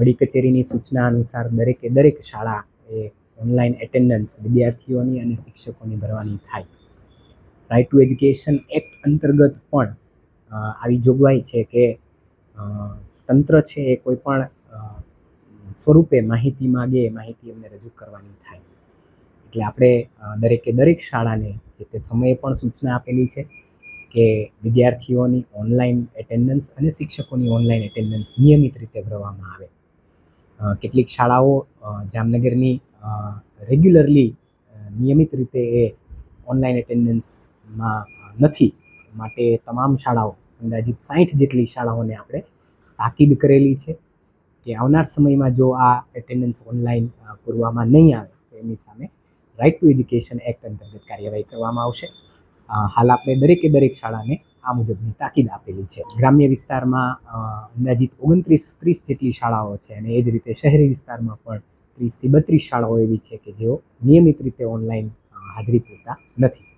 વડી કચેરીની સૂચના અનુસાર દરેકે દરેક શાળા એ ઓનલાઈન એટેન્ડન્સ વિદ્યાર્થીઓની અને શિક્ષકોની ભરવાની થાય. રાઇટ ટુ એજ્યુકેશન એક્ટ અંતર્ગત પણ આવી જોગવાઈ છે કે તંત્ર છે એ કોઈ પણ સ્વરૂપે માહિતી માગે એ માહિતી અમને રજૂ કરવાની થાય. એટલે આપણે દરેકે દરેક શાળાને જે તે સમયે પણ સૂચના આપેલી છે કે વિદ્યાર્થીઓની ઓનલાઈન એટેન્ડન્સ અને શિક્ષકોની ઓનલાઈન એટેન્ડન્સ નિયમિત રીતે ભરવામાં આવે. કેટલીક શાળાઓ જામનગરની રેગ્યુલરલી નિયમિત રીતે એ ઓનલાઈન એટેન્ડન્સમાં નથી. માટે તમામ શાળાઓ, અંદાજિત સાઠ જેટલી શાળાઓને આપણે તાકીદ કરેલી છે કે આવનાર સમયમાં જો આ એટેન્ડન્સ ઓનલાઈન પૂરવામાં નહીં આવે, તો એની સામે રાઇટ ટુ એજ્યુકેશન એક્ટ અંતર્ગત કાર્યવાહી કરવામાં આવશે. હાલ આપણે દરેકે દરેક શાળાને આ મુજબની તાકીદ આપેલી છે. ગ્રામ્ય વિસ્તારમાં અંદાજિત ઓગણત્રીસ, ત્રીસ જેટલી શાળાઓ છે અને એ જ રીતે શહેરી વિસ્તારમાં પણ ત્રીસથી બત્રીસ શાળાઓ એવી છે કે જેઓ નિયમિત રીતે ઓનલાઈન હાજરી પૂરતા નથી.